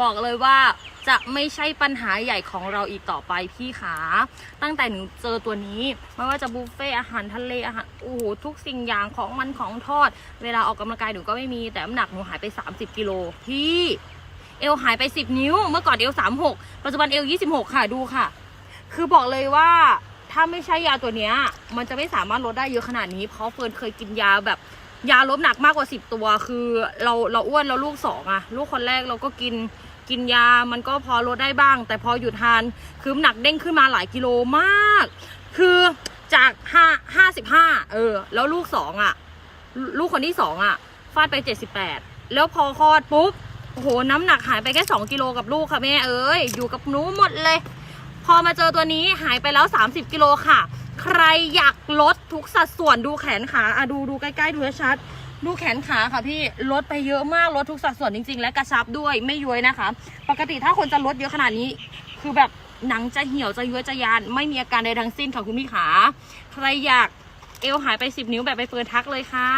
บอกเลยว่าจะไม่ใช่ปัญหาใหญ่ของเราอีกต่อไปพี่ขา ตั้งแต่หนูเจอตัวนี้ไม่ว่าจะบุฟเฟ่อาหารทะเลอาหารโอ้โหทุกสิ่งอย่างของมันของทอด เวลาออกกำลังกายหนูก็ไม่มีแต่น้ำหนักหนูหายไป 30กิโลพี่เอวหายไป 10 นิ้ว เมื่อก่อนเอว36 ปัจจุบันเอว26 ค่ะดูค่ะ คือบอกเลยว่าถ้าไม่ใช่ยาตัวเนี้ย มันจะไม่สามารถลดได้เยอะขนาดนี้ เพราะเฟิร์นเคยกินยาแบบ ยาลดหนักมากกว่า10ตัว คือเราเราอ้วนเราลูกสองอะลูกคนแรกเราก็กินกินยามันก็พอลดได้บ้าง แต่พอหยุดทานคือหนักเด้งขึ้นมาหลายกิโลมาก คือจากห้าห้าสิบห้าเออ แล้วลูกสองอะลูกคนที่สองอะฟาดไปเจ็ดสิบแปดแล้วพอคลอดปุ๊บโอ้โหน้ำหนักหายไปแค่2กิโลกับลูกค่ะแม่เอ้ยอยู่กับหนูหมดเลย พอมาเจอตัวนี้หายไปแล้ว30กิโลค่ะ ใครอยากลดทุกสัดส่วนดูแขนขาอะดูดูใกล้ๆดูชัดดูแขนขาค่ะพี่ลดไปเยอะมากลดทุกสัดส่วนจริง ๆ และกระชับด้วยไม่ย้วยนะคะ ปกติถ้าคนจะลดเยอะขนาดนี้ คือแบบหนังจะเหี่ยวจะย้วยจะยาน ไม่มีอาการใดทั้งสิ้นค่ะคุณพี่ขา ใครอยากเอวหายไป 10 นิ้วแบบไปเฟิร์นทักเลยค่ะ